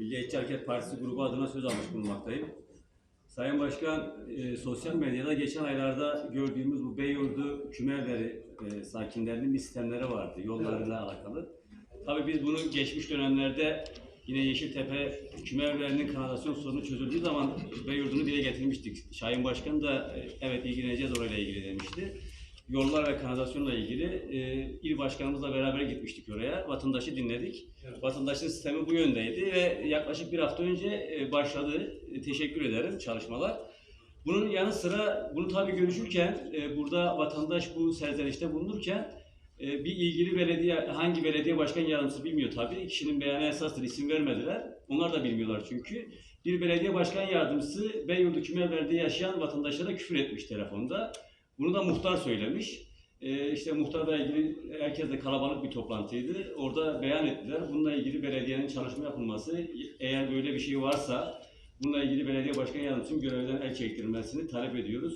Milliyetçi Hareket Partisi grubu adına söz almış bulunmaktayım. Sayın Başkan, e, sosyal medyada geçen aylarda gördüğümüz bu Beyyurdu Kümerleri e, sakinlerinin bir sistemleri vardı yollarıyla alakalı. Tabii biz bunu geçmiş dönemlerde yine Yeşiltepe Kümerlerinin kanalizasyon sorunu çözüldüğü zaman Beyyurdu'nu dile getirmiştik. Şahin Başkan da e, evet ilgileneceğiz orayla ilgili demişti. Yollar ve kanalizasyonla ilgili e, il başkanımızla beraber gitmiştik oraya. Vatandaşı dinledik. Vatandaşın sistemi bu yöndeydi ve yaklaşık bir hafta önce e, başladı. E, Teşekkür ederim çalışmalar. Bunun yanı sıra bunu tabii görüşürken e, burada vatandaş bu serzenişte bulunurken e, bir ilgili belediye hangi belediye başkan yardımcısı bilmiyor tabii. Kişinin beyanı esastır isim vermediler. Onlar da bilmiyorlar çünkü. Bir belediye başkan yardımcısı Beyyurdu Kümerler'de yaşayan vatandaşlara küfür etmiş telefonda. Bunu da muhtar söylemiş. Ee, işte muhtarla ilgili herkesle kalabalık bir toplantıydı. Orada beyan ettiler. Bununla ilgili belediyenin çalışma yapılması, eğer böyle bir şey varsa bununla ilgili belediye başkan yardımcısının görevden el çektirilmesini talep ediyoruz.